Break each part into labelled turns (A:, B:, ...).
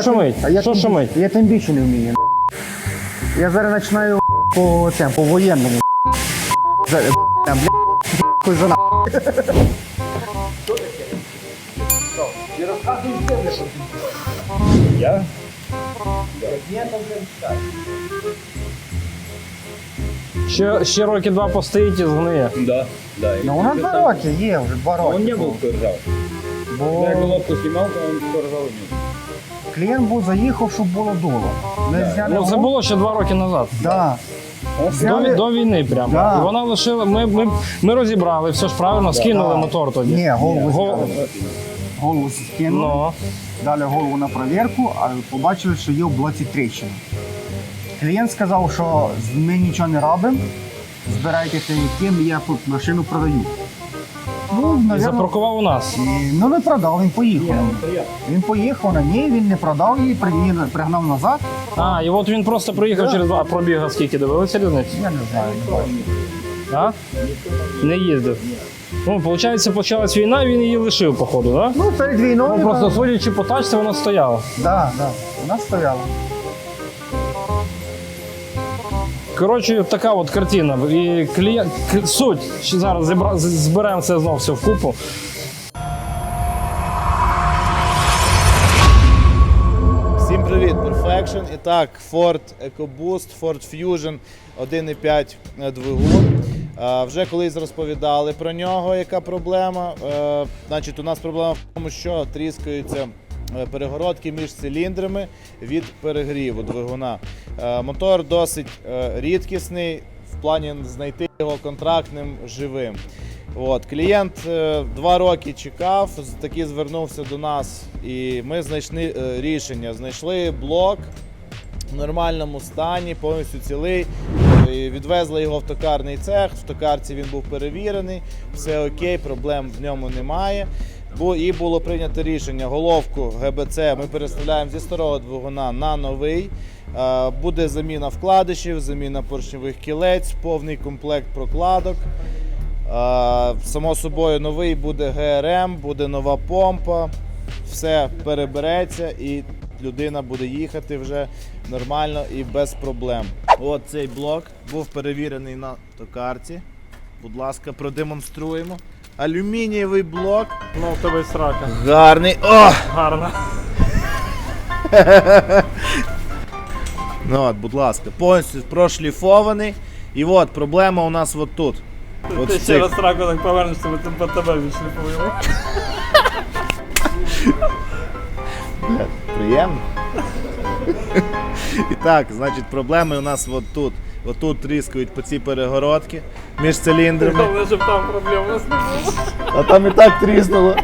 A: я
B: шумить?
A: тим- а я
B: Що
A: тим-
B: шумить?
A: Я тим більше не вмію. Я зараз починаю по цьому, по воєнному. Бля, за.
B: Я? Ще, ще роки два постоїть і згниє.
C: Да, да.
A: Ну, у нас два роки є, вже два роки.
C: Он не был кто.
A: Бо
C: Я головку снимал, то он кто ржал не
A: клієнт був заїхав, щоб було дуло. Ми зняли
B: Ну це
A: гол-
B: було ще два роки назад.
A: Да.
B: До,
A: Зняли-
B: до війни прямо.
A: Да.
B: І вона лишила. Ми, ми, ми розібрали, все ж правильно, скинули
A: Да.
B: мотор тоді.
A: Ні, голову
B: Гол-
A: зняли. Голову скинули,
B: Ну,
A: дали голову на провірку, а побачили, що є в блоці тріщина. Клієнт сказав, що ми нічого не робимо, збирайте ким я машину продаю. Ну,
B: і
A: навірно,
B: запаркував у нас.
A: і, ну не продав, він поїхав. Він поїхав на ній, він не продав її, при- пригнав назад.
B: А, і от він просто приїхав через два. А пробіга скільки дивилися різницю?
A: Я не знаю, не бачу.
B: А? Не їздив. Ну, виходить, почалась війна, він її лишив, походу, так? Да?
A: Ну, перед війною.
B: Ну, просто
A: так.
B: судячи по тачці, вона стояла.
A: Да, да, вона стояла.
B: Коротше, така от картина. І клієнт, суть, зараз зберемо це знов все вкупу.
D: Всім привіт, Perfection. І так, Ford EcoBoost, Ford Fusion 1.5 двигун. Вже колись розповідали про нього, яка проблема. Е, Значить, у нас проблема в тому, що тріскаються перегородки між циліндрами від перегріву двигуна. Е, Мотор досить е, рідкісний в плані знайти його контрактним живим. От, клієнт е, два роки чекав, таки звернувся до нас, і ми знайшли е, рішення. Знайшли блок в нормальному стані, повністю цілий. Е, Відвезли його в токарний цех. В токарці він був перевірений, все окей, проблем в ньому немає. І було прийнято рішення головку ГБЦ ми переставляємо зі старого двигуна на новий. Е, Буде заміна вкладишів, заміна поршневих кілець, повний комплект прокладок. Е, Само собою, новий буде ГРМ, буде нова помпа, все перебереться і людина буде їхати вже нормально і без проблем. От цей блок був перевірений на токарці. Будь ласка, продемонструємо. Алюмінієвий блок.
B: Ну, в тебе срака.
D: Гарний. О!
B: Гарно.
D: Ну от, будь ласка, повністю прошліфований. І от проблема у нас от тут. От
B: Ти
D: в
B: ще
D: цих
B: раз сраку так повернешся, ми тебе тебе відшліфуємо.
D: Приємно. І так, значить, проблеми у нас от тут. Отут тріскають по ці перегородки між циліндрами,
B: Головне, щоб там проблем у нас не було.
D: а там і так тріснуло.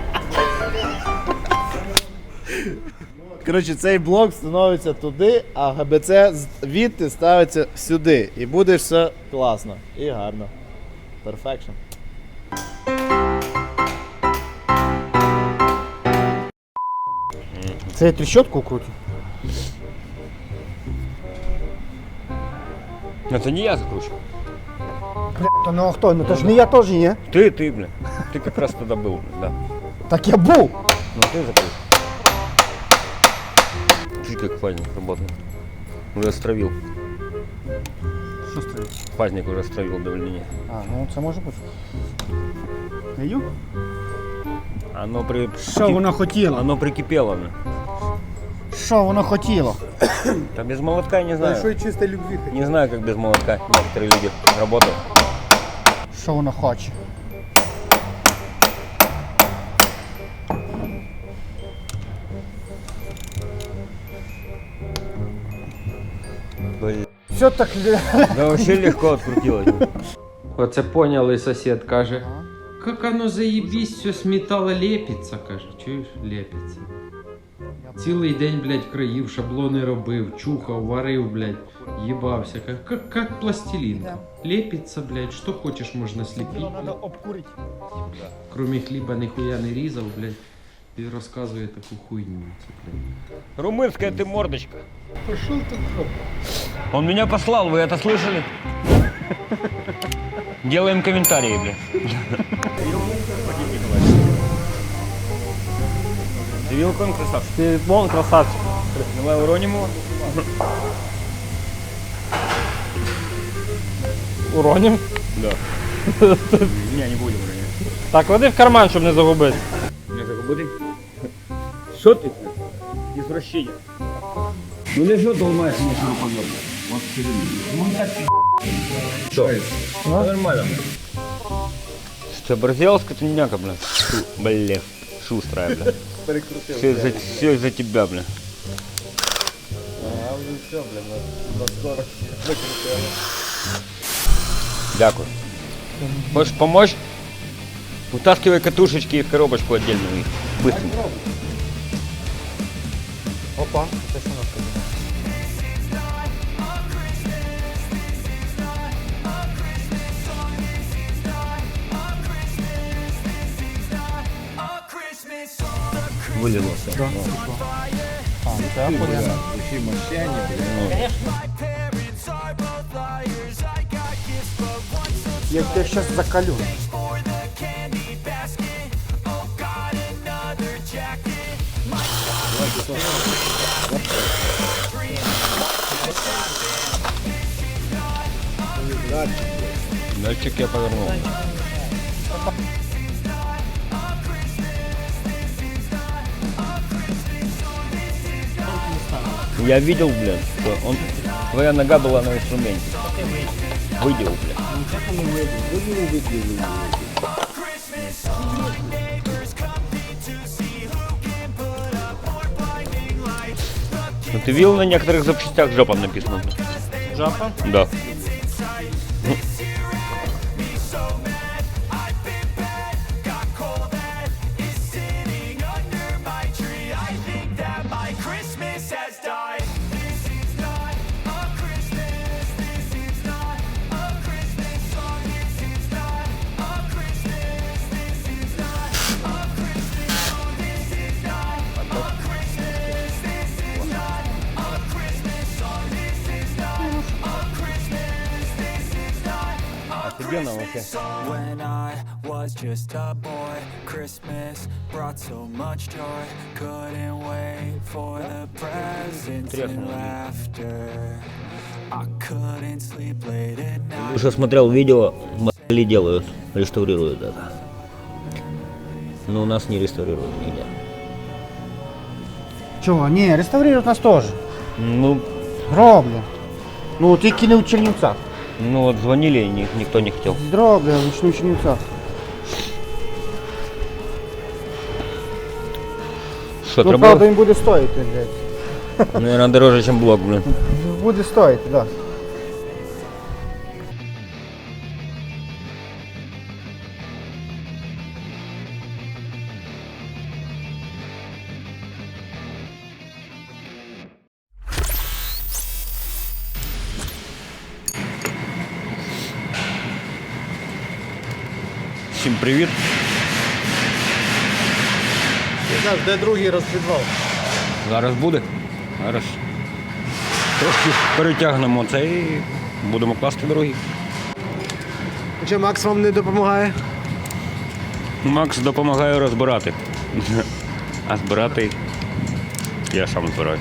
D: Коротше, цей блок становиться туди, а ГБЦ з- відти ставиться сюди. І буде все класно і гарно. Perfection.
A: Це я тріщотку крутю.
C: Это не я закручу.
A: Бля, то ну а хто? Ну то ж не я теж є.
C: Ты, ты, блин. Ты как раз тогда был, да.
A: Так я був.
C: Ну ты закрыл. Ты как пазник работает. Уже стравил.
A: Що стоїть?
C: Пазник уже стравил давление.
A: А, ну це може бути. Даю?
C: Оно при...
A: Що воно хотіло?
C: Оно прикипело. ну.
A: Що воно хотіло?
C: Да без молотка я не знаю.
A: Большой чистой любви.
C: Не знаю, как без молотка некоторые люди работают.
A: Що воно хоче? Все так.
C: Да вообще легко открутилось.
E: Оце поняли, сосед каже. Как оно заебись, все с металла лепиться, каже. Чуєш? Лепиться. Цілий день, блядь, країв, шаблони робив, чухав, варив, блядь, їбався. Как, как, как пластилинка. Лепиться, блядь, що хочеш можна сліпити. блядь.
A: обкурити.
E: Кроме хліба ніхуя не різав, блядь. І розказує таку хуйню. Це, блядь.
C: Румынская ты мордочка. Пошел ты Он меня послал, вы это слышали? Делаем комментарии, бля. Ты видел, он красавчик?
B: Ти вон красавчик.
C: Давай уроним его.
B: Уронім.
C: Не, не будем уронять.
B: Так, клади в карман, щоб не загубити.
C: Не загубити. Що ти? Извращення. Ну не що долмаєш мені шуруповерт? Вот Ну так Що? Ну, нормально. Це бразилська тюняка, бля. Шу, бля. Шустрая, бля.
D: Перекрутив.
C: Все за, все из-за тебя, бля.
D: А вже все, блін, на, на скорость викрутили.
C: Дякую. Хочешь помочь? Утаскивай катушечки в коробочку отдельную. их. Быстренько.
A: Опа, це що нас
C: Вылило все.
A: А, ну це охуєнно.
D: Усі машині, блін.
A: Я тебе зараз закалю.
C: Датчик я повернул. Я видел, блядь, что он, твоя нога была на инструменте. Выделал, блядь. Ну ты видел на некоторых запчастях жопа написано?
B: Жапа.
C: Да. Офигенно вообще.
F: When I was just a boy, Christmas brought so much joy. Couldn't wait for the presents and laughter. I couldn't sleep late at night.
C: Уже смотрел видео, ли делают, реставрируют это. Но у нас не реставрируют нигде.
A: Чого? Ні, реставрують нас теж.
C: Ну,
A: Роблять. Ну, тільки не в Чернівцях.
C: ну вот звонили, и ни- никто не хотел.
A: Зроблять, лише не в Чернівцях.
C: Что,
A: Ну,
C: треба?
A: правда, він буде стоїти, блядь.
C: Наверное, дороже, чем блок, блин.
A: Буде стоїти, так. Да.
C: Всім привіт.
D: Де другий розпідвал?
C: Зараз буде. Зараз. Трошки перетягнемо це і будемо класти дороги.
G: Чи Макс вам не допомагає?
C: Макс допомагає розбирати. А збирати я сам збираю.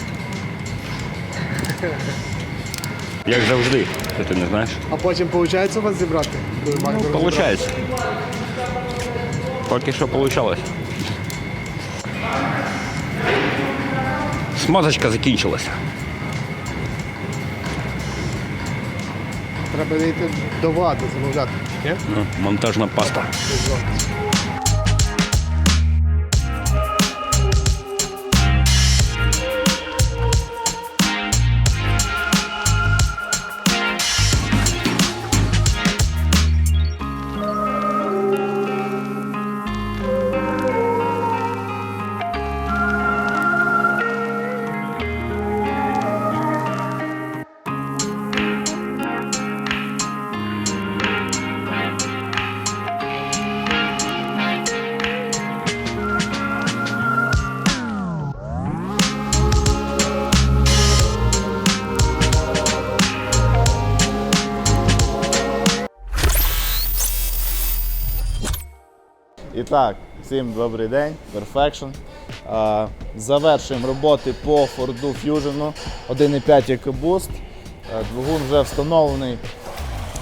C: Як завжди, що ти не знаєш.
G: А потім виходить у вас зібрати? Коли
C: Получається. Поки що получалось. Смазочка закінчилася.
G: Треба йти до вади замовляти.
C: Ну, Монтажна паста.
D: Так, всім добрий день, Perfection. Завершуємо роботи по Ford Fusion 1.5 EcoBoost. Двигун вже встановлений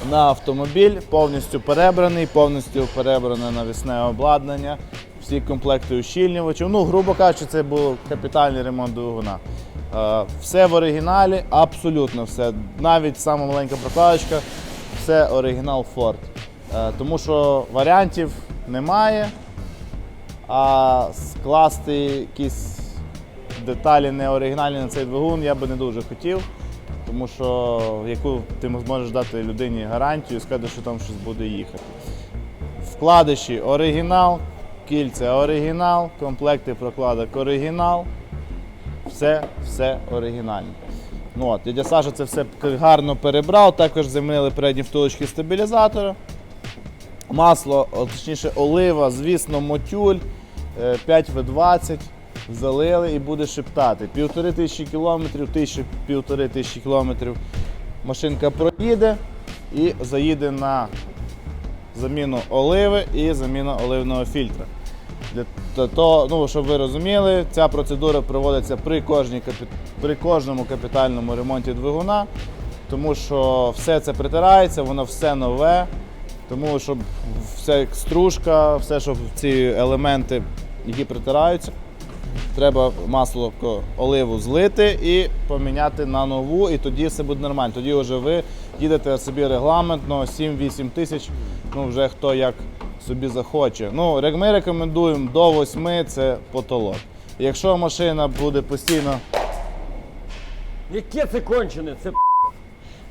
D: на автомобіль, повністю перебраний, повністю перебране навісне обладнання, всі комплекти ущільнювачів. Ну, грубо кажучи, це був капітальний ремонт двигуна. Все в оригіналі, абсолютно все. Навіть сама маленька прокладочка, все оригінал Ford. Тому що варіантів немає. А скласти якісь деталі не оригінальні на цей двигун я би не дуже хотів. Тому що яку ти зможеш дати людині гарантію і сказати, що там щось буде їхати. Вкладиші оригінал, кільця оригінал, комплекти прокладок оригінал. Все, все оригінальне. Ну, от, дядя Саша це все гарно перебрав, також замінили передні втулочки стабілізатора. Масло, точніше олива, звісно, мотюль е, 5В20 залили і буде шептати. Півтори тисячі кілометрів, тисячі, півтори тисячі кілометрів машинка проїде і заїде на заміну оливи і заміну оливного фільтра. Для того, ну, щоб ви розуміли, ця процедура проводиться при, кожній, при кожному капітальному ремонті двигуна, тому що все це притирається, воно все нове. Тому щоб вся стружка, все, щоб ці елементи, які притираються, треба масло оливу злити і поміняти на нову, і тоді все буде нормально. Тоді вже ви їдете собі регламентно 7-8 тисяч, ну вже хто як собі захоче. Ну, ми рекомендуємо до 8 це потолок. Якщо машина буде постійно,
C: Яке це кончене? Це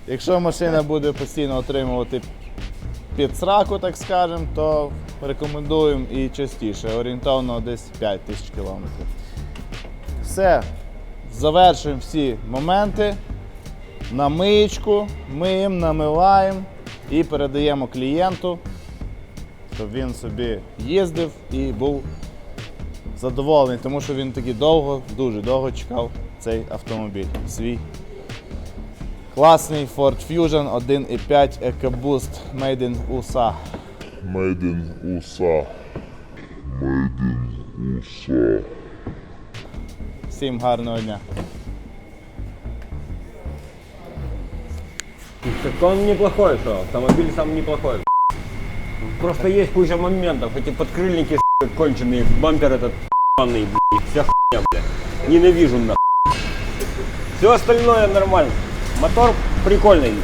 D: якщо машина буде постійно отримувати під сраку, так скажемо, то рекомендуємо і частіше, орієнтовно десь 5 тисяч кілометрів. Все, завершуємо всі моменти. На миєчку, миємо, намиваємо і передаємо клієнту, щоб він собі їздив і був задоволений, тому що він таки довго, дуже довго чекав цей автомобіль свій. Класний Ford Fusion 1.5 EcoBoost Made in USA.
H: Made in USA. Made in USA.
D: Всім гарного дня.
C: Так он неплохой, что автомобиль сам неплохой. Просто есть куча моментов, эти подкрыльники с***, конченые, бампер этот ебаный, блядь, вся хуйня, блядь. Ненавижу на. Все остальное нормально. Мотор прикольный. блядь.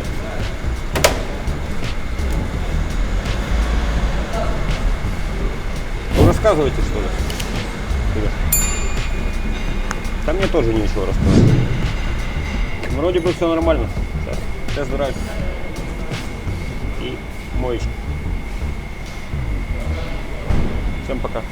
C: Ну, рассказывайте, что ли. Да мне тоже нечего рассказывать. Вроде бы все нормально. Сейчас. Тест-драйв. И моечка. Всем пока.